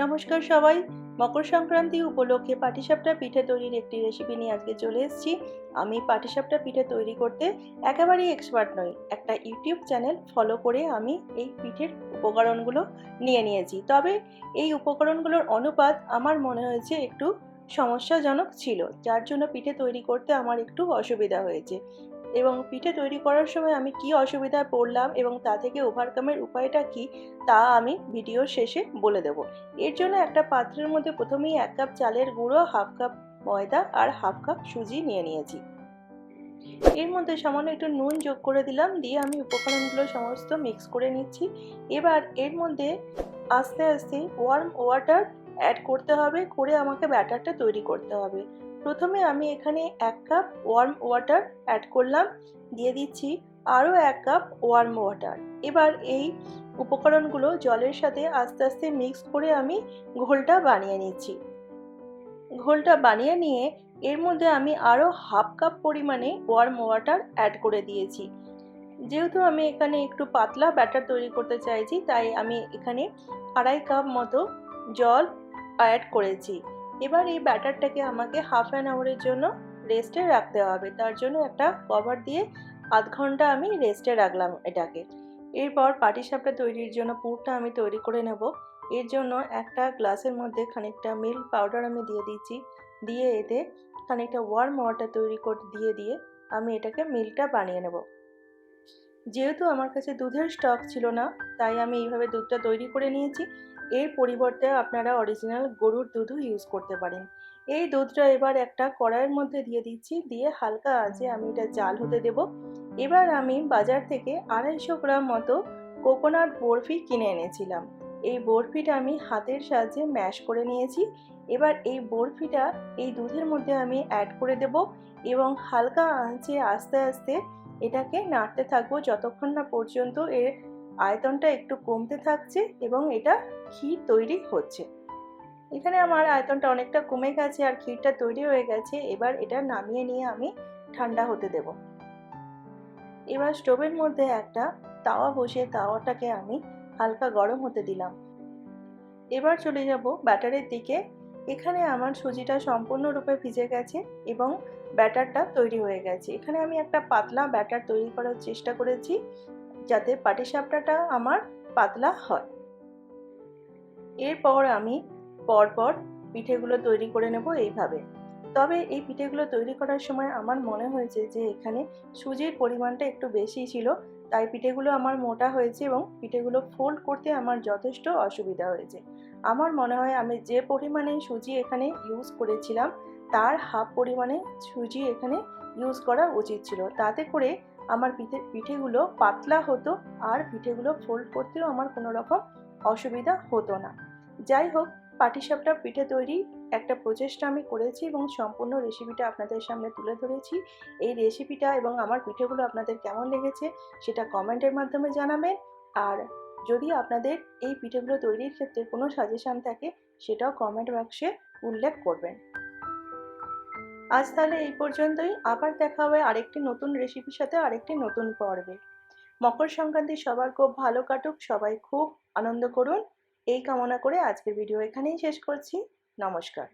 নমস্কার সবাই। মকর সংক্রান্তি উপলক্ষে পাটিসাপটা পিঠে তৈরির একটি রেসিপি নিয়ে আজকে চলে এসেছি। আমি পাটিসাপটা পিঠে তৈরি করতে একেবারেই এক্সপার্ট নই। একটা ইউটিউব চ্যানেল ফলো করে আমি এই পিঠের উপকরণগুলো নিয়ে নিয়েছি। তবে এই উপকরণগুলোর অনুপাত আমার মনে হয়েছে একটু সমস্যাজনক ছিল, যার জন্য পিঠে তৈরি করতে আমার একটু অসুবিধা হয়েছে। এবং পিঠে তৈরি করার সময় আমি কি অসুবিধায় পড়লাম এবং তা থেকে ওভারকামের উপায়টা কি, তা আমি ভিডিওর শেষে বলে দেব। এর জন্য একটা পাত্রের মধ্যে প্রথমেই এক কাপ চালের গুঁড়ো হাফ কাপ ময়দা আর হাফ কাপ সুজি নিয়ে নিয়েছি। এর মধ্যে সামান্য একটু নুন যোগ করে দিলাম, দিয়ে আমি উপকরণগুলো সমস্ত মিক্স করে নিচ্ছি। এবার এর মধ্যে আস্তে আস্তে ওয়ার্ম ওয়াটার অ্যাড করতে হবে, করে আমাকে ব্যাটারটা তৈরি করতে হবে। প্রথমে আমি এখানে এক কাপ ওয়ার্ম ওয়াটার অ্যাড করলাম। দিয়ে দিচ্ছি আরও এক কাপ ওয়ার্ম ওয়াটার এবার এই উপকরণগুলো জলের সাথে আস্তে আস্তে মিক্স করে আমি ঘোলটা বানিয়ে নিচ্ছি। ঘোলটা বানিয়ে নিয়ে এর মধ্যে আমি আরও হাফ কাপ পরিমাণে ওয়ার্ম ওয়াটার অ্যাড করে দিয়েছি। যেহেতু আমি এখানে একটু পাতলা ব্যাটার তৈরি করতে চাইছি, তাই আমি এখানে আড়াই কাপ মতো জল অ্যাড করেছি। এবার এই ব্যাটারটাকে আমাকে হাফ অ্যান আওয়ারের জন্য রেস্টে রাখতে হবে। তার জন্য একটা কভার দিয়ে আধ ঘণ্টা আমি রেস্টে রাখলাম এটাকে। এরপর পাটিসাপটা তৈরির জন্য পুরটা আমি তৈরি করে নেব। এর জন্য একটা গ্লাসের মধ্যে খানিকটা মিল্ক পাউডার আমি দিয়ে দিচ্ছি। দিয়ে এতে খানিকটা ওয়ার্ম ওয়াটার তৈরি করে, দিয়ে দিয়ে আমি এটাকে মিল্কটা বানিয়ে নেব। যেহেতু আমার কাছে দুধের স্টক ছিল না, তাই আমি এইভাবে দুধটা তৈরি করে নিয়েছি। এর পরিবর্তে আপনারা অরিজিনাল গরুর দুধও ইউজ করতে পারেন। এই দুধটা এবার একটা কড়াইয়ের মধ্যে দিয়ে দিচ্ছি, দিয়ে হালকা আছে আমি এটা জাল হতে দেব। এবার আমি বাজার থেকে আড়াইশো গ্রাম মতো কোকোনাট বরফি কিনে এনেছিলাম। এই বরফিটা আমি হাতের সাহায্যে ম্যাশ করে নিয়েছি। এবার এই বরফিটা এই দুধের মধ্যে আমি অ্যাড করে দেব এবং হালকা আঁচে আস্তে আস্তে এটাকে নাড়তে থাকব যতক্ষণ না পর্যন্ত এর আয়তনটা একটু কমতে থাকছে এবং এটা ক্ষীর তৈরি হচ্ছে। এখানে আমার আয়তনটা অনেকটা কমে গেছে আর ক্ষীরটা তৈরি হয়ে গেছে। এবার এটা নামিয়ে নিয়ে আমি ঠান্ডা হতে দেব। এবার স্টোভের মধ্যে একটা তাওয়া বসিয়ে তাওয়াটাকে আমি হালকা গরম হতে দিলাম। এবার চলে যাব ব্যাটারের দিকে। এখানে আমার সুজিটা সম্পূর্ণরূপে ভিজে গেছে এবং ব্যাটারটা তৈরি হয়ে গেছে। এখানে আমি একটা পাতলা ব্যাটার তৈরি করার চেষ্টা করেছি। যাতে পাটিসাপটাটা আমার পাতলা হয়। এরপর আমি পরপর পিঠেগুলো তৈরি করে নেব এইভাবে। তবে এই পিঠেগুলো তৈরি করার সময় আমার মনে হয়েছে যে এখানে সুজির পরিমাণটা একটু বেশি ছিল, তাই পিঠেগুলো আমার মোটা হয়েছে এবং পিঠেগুলো ফোল্ড করতে আমার যথেষ্ট অসুবিধা হয়েছে। আমার মনে হয় আমি যে পরিমাণে সুজি এখানে ইউজ করেছিলাম, তার হাফ পরিমাণে সুজি এখানে ইউজ করা উচিত ছিল। তাতে করে আমার পিঠে, পিঠেগুলো পাতলা হতো আর পিঠেগুলো ফোল্ড করতেও আমার কোনো রকম অসুবিধা হতো না। যাই হোক পাটিসাপটা পিঠে তৈরি একটা প্রচেষ্টা আমি করেছি এবং সম্পূর্ণ রেসিপিটা আপনাদের সামনে তুলে ধরেছি। এই রেসিপিটা এবং আমার পিঠেগুলো আপনাদের কেমন লেগেছে সেটা কমেন্টের মাধ্যমে জানাবেন। আর যদি আপনাদের এই পিঠেগুলো তৈরির ক্ষেত্রে কোনো সাজেশান থাকে, সেটাও কমেন্ট বক্সে উল্লেখ করবেন। আজ তাহলে এই পর্যন্তই। আবার দেখা হবে আরেকটি নতুন রেসিপির সাথে আরেকটি নতুন পর্বে। মকর সংক্রান্তি সবার খুব ভালো কাটুক, সবাই খুব আনন্দ করুন। এই কামনা করে আজকের ভিডিও এখানেই শেষ করছি। নমস্কার।